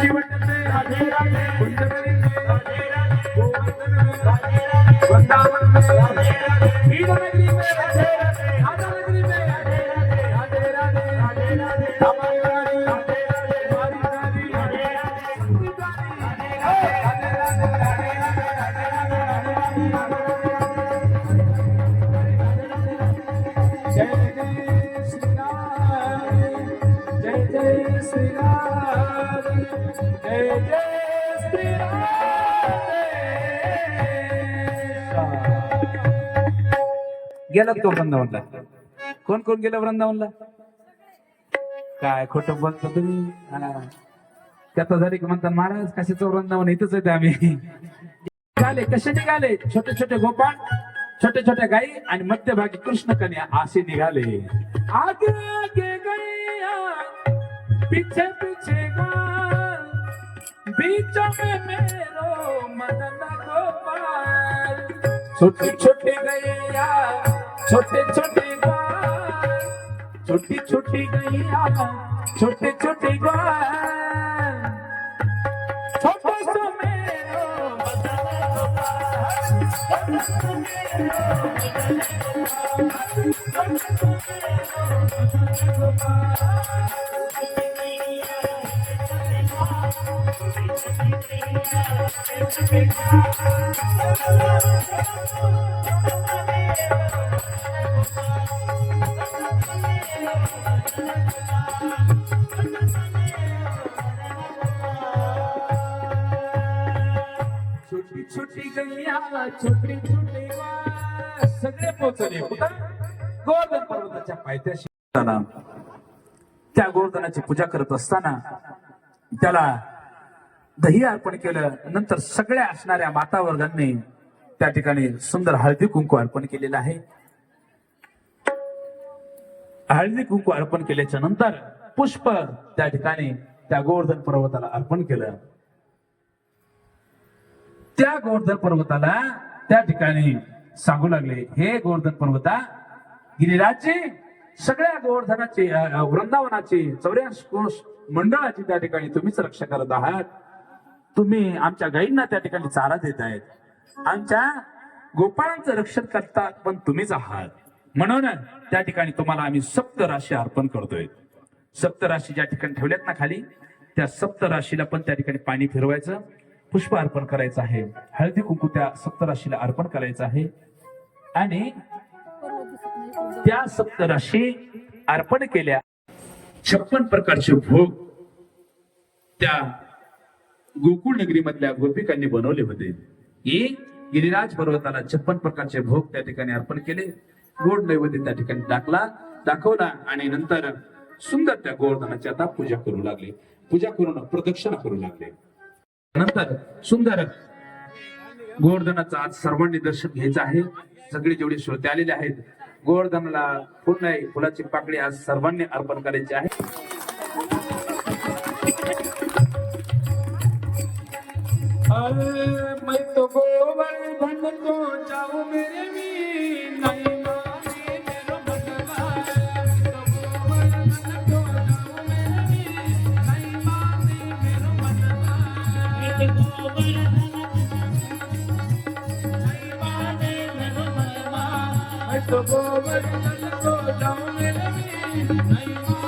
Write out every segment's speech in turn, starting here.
शिवटचे राधे राधे कुंजवरीचे गेला तो वृंदावनला. कोण कोण गेलं वृंदावनला? काय खोट बोलतो तुम्ही? त्याचा झाली की म्हणतात महाराज कशाचं वृंदावन? इथंच येते आम्ही. गाले कसे निघाले? छोटे छोटे गोपाळ छोटे छोटे गाई आणि मध्यभागी कृष्ण कन्या असे निघाले. आगे आगे गैया पीछे पीछे गा बीच में मेरो मदन गोपाल। छोटी छोटी गैया छोटे छोटे गाल छोटी छोटी गैया छोटे छोटे गाल छोटा सा मेरो मदन छोटी छोटी गैया छोटी छोटी सगळे पोचले कुठं? गोवर्धन पर्वताच्या पायथ्याशी. त्या गोवर्धनाची पूजा करत असताना त्याला दही अर्पण केलं नंतर सगळ्या असणाऱ्या माता वर्गांनी त्या ठिकाणी सुंदर हळदी कुंकू अर्पण केलेलं आहे. हळदी कुंकू अर्पण केल्याच्यानंतर पुष्प त्या ठिकाणी त्या गोवर्धन पर्वताला अर्पण केलं. त्या गोवर्धन पर्वताला त्या ठिकाणी सांगू लागले हे गोवर्धन पर्वता गिरिराजची सगळ्या गोवर्धनाची वृंदावनाचे वृंदावनाची चौऱ्याऐंशी कोश मंडळाची त्या ठिकाणी तुम्हीच रक्षा करत आहात. तुम्ही आमच्या गाईंना त्या ठिकाणी चारा देत आहेत आमच्या गोपाळांचं रक्षण करतात पण तुम्हीच आहात. म्हणून त्या ठिकाणी तुम्हाला आम्ही सप्त राशी अर्पण करतोय. सप्त राशी ज्या ठिकाणी ठेवल्यात ना खाली त्या सप्त राशीला पण त्या ठिकाणी पाणी फिरवायचं पुष्प अर्पण करायचं आहे. हळदी कुंकू त्या सप्त राशीला अर्पण करायचं आहे. आणि त्या सप्त राशी अर्पण केल्या छप्पन प्रकारचे भोग त्या गोकुळ नगरी मधल्या गोपिकांनी बनवले होते. एक गिरिराज पर्वताला छप्पन प्रकारचे भोग त्या ठिकाणी अर्पण केले. गोड नैवेद्य त्या ठिकाणी टाकला दाखवला आणि नंतर सुंदर त्या गोवर्धनाची आता पूजा करू लागले. पूजा करून प्रदक्षिणा करू लागले. नंतर सुंदर गोवर्धनाचं आज सर्वांनी दर्शन घ्यायचं आहे. सगळे जेवढे श्रोते आलेले आहेत गोवर्धनाला फुल नाही फुलाची पाकळी आज सर्वांनी अर्पण करायची आहे. मैं तो गोवर्धन को जाऊं मेरे वीर नहीं माने मेरो भगवान तो गोवर्धन को जाऊं मेरे वीर नहीं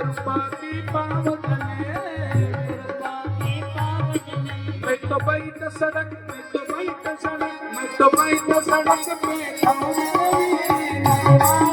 कृपा की पावजने कृपा की पावजने मैं तो बैठ सड़क मैं तो बैठ सड़क मैं तो बैठ सड़क पे आऊं नबी मेरा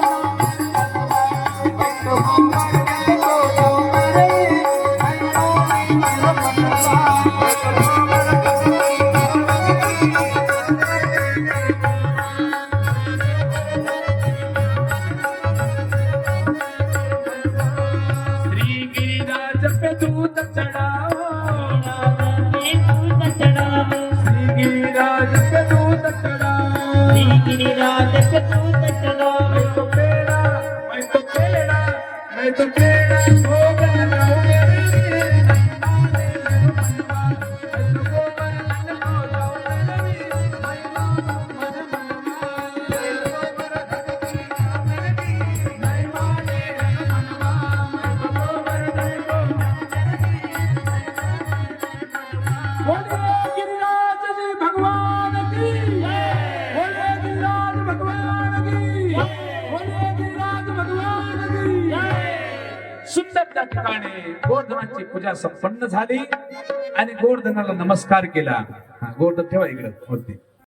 चढ़ाओ मैं तो पेड़ा मैं तो पेड़ा मैं तो पेड़ा सुंदर त्या ठिकाणी गोवर्धनाची पूजा संपन्न झाली आणि गोवर्धनाला नमस्कार केला. गोवर्धन ठेवा इकडे वरती.